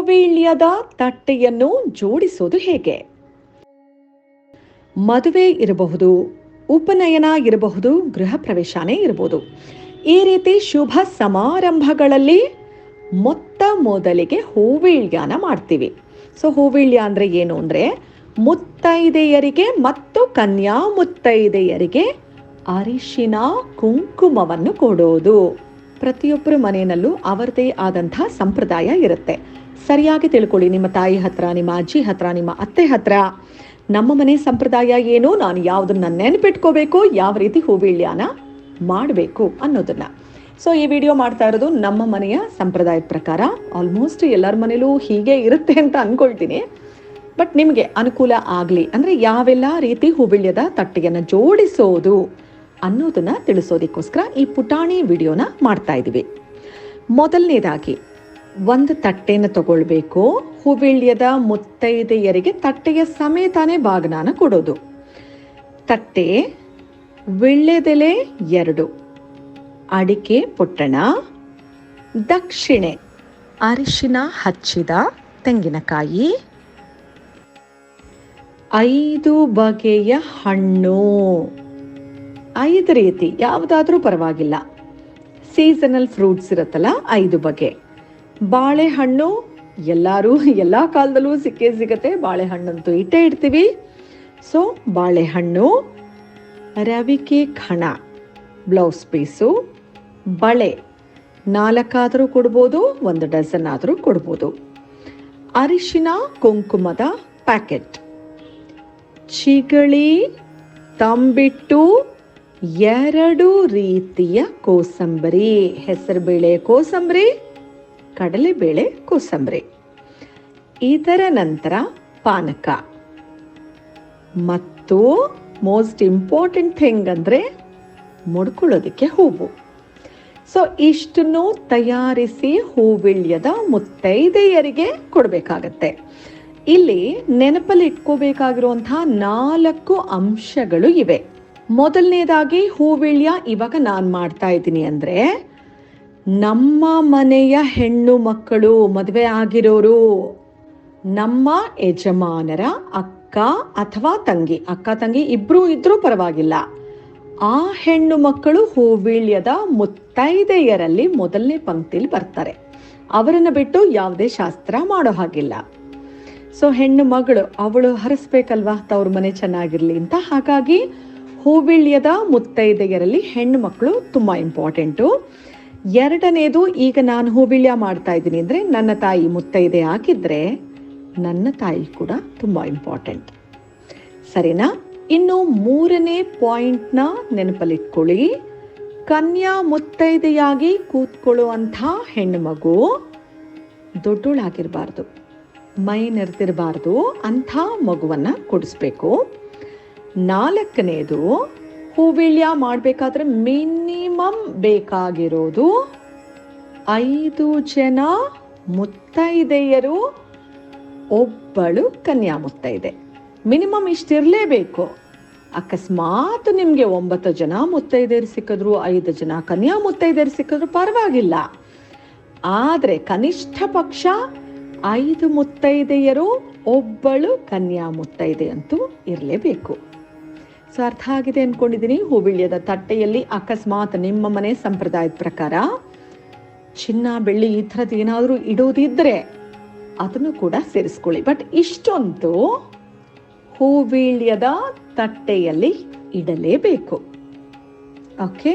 ಹೂವಿಳ್ಯದ ತಟ್ಟೆಯನ್ನು ಜೋಡಿಸೋದು ಹೇಗೆ? ಮದುವೆ ಇರಬಹುದು, ಉಪನಯನ ಇರಬಹುದು, ಗೃಹ ಪ್ರವೇಶನೇ ಇರಬಹುದು. ಈ ರೀತಿ ಶುಭ ಸಮಾರಂಭಗಳಲ್ಲಿ ಮೊತ್ತ ಮೊದಲಿಗೆ ಹೂವಿಳ್ಯಾನ ಮಾಡ್ತೀವಿ. ಸೊ, ಹೂವಿಳ್ಯ ಅಂದ್ರೆ ಏನು ಅಂದ್ರೆ ಮುತ್ತೈದೆಯರಿಗೆ ಮತ್ತು ಕನ್ಯಾ ಮುತ್ತೈದೆಯರಿಗೆ ಅರಿಶಿನ ಕುಂಕುಮವನ್ನು ಕೊಡೋದು. ಪ್ರತಿಯೊಬ್ಬರ ಮನೆಯಲ್ಲೂ ಅವರದೇ ಆದಂತಹ ಸಂಪ್ರದಾಯ ಇರುತ್ತೆ. ಸರಿಯಾಗಿ ತಿಳ್ಕೊಳ್ಳಿ. ನಿಮ್ಮ ತಾಯಿ ಹತ್ರ, ನಿಮ್ಮ ಅಜ್ಜಿ ಹತ್ರ, ನಿಮ್ಮ ಅತ್ತೆ ಹತ್ರ ನಮ್ಮ ಮನೆ ಸಂಪ್ರದಾಯ ಏನು? ನಾನು ಯಾವುದನ್ನ ನೆನಪಿಟ್ಕೋಬೇಕು? ಯಾವ ರೀತಿ ಹೂವೀಳ್ಯನ ಮಾಡಬೇಕು ಅನ್ನೋದನ್ನ. ಸೊ ಈ ವಿಡಿಯೋ ಮಾಡ್ತಾ ಇರೋದು ನಮ್ಮ ಮನೆಯ ಸಂಪ್ರದಾಯದ ಪ್ರಕಾರ. ಆಲ್ಮೋಸ್ಟ್ ಎಲ್ಲರ ಮನೇಲೂ ಹೀಗೆ ಇರುತ್ತೆ ಅಂತ ಅನ್ಕೊಳ್ತೀನಿ. ಬಟ್ ನಿಮಗೆ ಅನುಕೂಲ ಆಗಲಿ. ಅಂದರೆ ಯಾವೆಲ್ಲ ರೀತಿ ಹೂಬಿಳ್ಯದ ತಟ್ಟೆಯನ್ನು ಜೋಡಿಸೋದು ಅನ್ನೋದನ್ನ ತಿಳಿಸೋದಕ್ಕೋಸ್ಕರ ಈ ಪುಟಾಣಿ ವಿಡಿಯೋನ ಮಾಡ್ತಾ ಇದ್ದೀವಿ ಮೊದಲನೇದಾಗಿ ಒಂದು ತಟ್ಟೆಯನ್ನು ತಗೊಳ್ಬೇಕು. ಹೂವಿಳ್ಯದ ಮುತ್ತೈದೆಯರಿಗೆ ತಟ್ಟೆಯ ಸಮೇತಾನೆ ಬಾಗ್ನಾನ ಕೊಡೋದು. ತಟ್ಟೆ ವಿಳ್ಳೆದೆಲೆ ಎರಡು. ಅಡಿಕೆ, ಪೊಟ್ಟಣ. ದಕ್ಷಿಣೆ, ಅರಿಶಿನ ಹಚ್ಚಿದ ತೆಂಗಿನಕಾಯಿ. ಐದು ಬಗೆಯ ಹಣ್ಣು. ಐದು ರೀತಿ, ಯಾವುದಾದ್ರೂ ಪರವಾಗಿಲ್ಲ. ಸೀಸನಲ್ ಫ್ರೂಟ್ಸ್ ಇರುತ್ತಲ್ಲ, ಐದು ಬಗೆ. ಬಾಳೆಹಣ್ಣು, ಎಲ್ಲರೂ ಎಲ್ಲ ಕಾಲದಲ್ಲೂ ಸಿಕ್ಕೇ ಸಿಗತ್ತೆ. ಬಾಳೆಹಣ್ಣಂತೂ ಇಟ್ಟೇ ಇಡ್ತೀವಿ. ಸೊ ಬಾಳೆಹಣ್ಣು ರವಿಕೆ ಖಣ ಬ್ಲೌಸ್ ಪೀಸು, ಬಳೆ, ನಾಲ್ಕಾದರೂ ಕೊಡ್ಬೋದು, ಒಂದು ಡಜನ್ ಆದರೂ ಕೊಡ್ಬೋದು. ಅರಿಶಿನ ಕುಂಕುಮದ ಪ್ಯಾಕೆಟ್. ಚಿಗಳಿ, ತಂಬಿಟ್ಟು, ಎರಡು ರೀತಿಯ ಕೋಸಂಬರಿ. ಹೆಸರುಬೇಳೆ ಕೋಸಂಬರಿ. ಕಡಲೆಬೇಳೆ, ಕೋಸಂಬರಿ. ಇದರ ನಂತರ ಪಾನಕ. ಮತ್ತು ಮೋಸ್ಟ್ ಇಂಪಾರ್ಟೆಂಟ್ ಥಿಂಗ್ ಅಂದರೆ ಮುಡ್ಕೊಳ್ಳೋದಕ್ಕೆ ಹೂವು. ಸೊ ಇಷ್ಟನ್ನು ತಯಾರಿಸಿ ಹೂವಿಳ್ಯದ ಮುತ್ತೈದೆಯರಿಗೆ ಕೊಡಬೇಕಾಗತ್ತೆ. ಇಲ್ಲಿ ನೆನಪಲ್ಲಿ ಇಟ್ಕೋಬೇಕಾಗಿರುವಂತಹ ನಾಲ್ಕು ಅಂಶಗಳು ಇವೆ. ಮೊದಲನೇದಾಗಿ ಹೂವಿಳ್ಯ ಇವಾಗ ನಾನು ಮಾಡ್ತಾ ಇದ್ದೀನಿ ಅಂದ್ರೆ ನಮ್ಮ ಮನೆಯ ಹೆಣ್ಣು ಮಕ್ಕಳು ಮದುವೆ ಆಗಿರೋರು ನಮ್ಮ ಯಜಮಾನರ ಅಕ್ಕ ಅಥವಾ ತಂಗಿ. ಅಕ್ಕ, ತಂಗಿ ಇಬ್ರು ಇದ್ರೂ ಪರವಾಗಿಲ್ಲ. ಆ ಹೆಣ್ಣು ಮಕ್ಕಳು ಹೂವಿಳ್ಯದ ಮುತ್ತೈದೆಯರಲ್ಲಿ ಮೊದಲನೇ ಪಂಕ್ತಿಲಿ ಬರ್ತಾರೆ. ಅವರನ್ನ ಬಿಟ್ಟು ಯಾವುದೇ ಶಾಸ್ತ್ರ ಮಾಡೋ ಹಾಗಿಲ್ಲ. ಸೊ ಹೆಣ್ಣು ಮಗಳು, ಅವಳು ಹರಿಸ್ಬೇಕಲ್ವಾ? ತವ್ರ ಮನೆ ಚೆನ್ನಾಗಿರ್ಲಿ ಅಂತ. ಹಾಗಾಗಿ ಹೂವಿಳ್ಯದ ಮುತ್ತೈದೆಯರಲ್ಲಿ ಹೆಣ್ಣು ಮಕ್ಕಳು ತುಂಬಾ ಇಂಪಾರ್ಟೆಂಟು ಎರಡನೇದು ಈಗ ನಾನು ಹೂಬಿಳ್ಯ ಮಾಡ್ತಾ ಇದ್ದೀನಿ ಅಂದರೆ ನನ್ನ ತಾಯಿ ಮುತ್ತೈದೆ ಹಾಕಿದ್ರೆ ನನ್ನ ತಾಯಿ ಕೂಡ ತುಂಬ ಇಂಪಾರ್ಟೆಂಟ್ ಸರಿನಾ? ಇನ್ನು ಮೂರನೇ ಪಾಯಿಂಟ್ನ ನೆನಪಲ್ಲಿಟ್ಕೊಳ್ಳಿ. ಕನ್ಯಾ ಮುತ್ತೈದೆಯಾಗಿ ಕೂತ್ಕೊಳ್ಳುವಂಥ ಹೆಣ್ಣು ಮಗು ದೊಡ್ಡೋಳಾಗಿರಬಾರ್ದು ಮೈ ನೆರೆದಿರಬಾರ್ದು ಅಂಥ ಮಗುವನ್ನು ಕೊಡಿಸ್ಬೇಕು. ನಾಲ್ಕನೇದು ಹೂವಿಳ್ಯ ಮಾಡಬೇಕಾದ್ರೆ ಮಿನಿಮಮ್ ಬೇಕಾಗಿರೋದು ಐದು ಜನ ಮುತ್ತೈದೆಯರು, ಒಬ್ಬಳು ಕನ್ಯಾ ಮುತ್ತೈದೆ ಮಿನಿಮಮ್ ಇಷ್ಟಿರಲೇಬೇಕು. ಅಕಸ್ಮಾತ್ ನಿಮಗೆ ಒಂಬತ್ತು ಜನ ಮುತ್ತೈದೆಯರು ಸಿಕ್ಕಿದ್ರು, ಐದು ಜನ ಕನ್ಯಾ ಮುತ್ತೈದೆಯರು ಸಿಕ್ಕಿದ್ರು ಪರವಾಗಿಲ್ಲ. ಆದರೆ ಕನಿಷ್ಠ ಪಕ್ಷ ಐದು ಮುತ್ತೈದೆಯರು, ಒಬ್ಬಳು ಕನ್ಯಾ ಮುತ್ತೈದೆ ಅಂತೂ ಇರಲೇಬೇಕು. ಸೊ ಅರ್ಥ ಆಗಿದೆ ಅನ್ಕೊಂಡಿದೀನಿ. ಹೂವಿಳ್ಯದ ತಟ್ಟೆಯಲ್ಲಿ ಅಕಸ್ಮಾತ್ ನಿಮ್ಮ ಮನೆ ಸಂಪ್ರದಾಯದ ಪ್ರಕಾರ ಚಿನ್ನ, ಬೆಳ್ಳಿ ಈ ಥರದ್ದು ಏನಾದರೂ ಇಡೋದಿದ್ರೆ ಅದನ್ನು ಕೂಡ ಸೇರಿಸ್ಕೊಳ್ಳಿ. ಬಟ್ ಇಷ್ಟೊಂದು ಹೂವೀಳ್ಯದ ತಟ್ಟೆಯಲ್ಲಿ ಇಡಲೇಬೇಕು. ಓಕೆ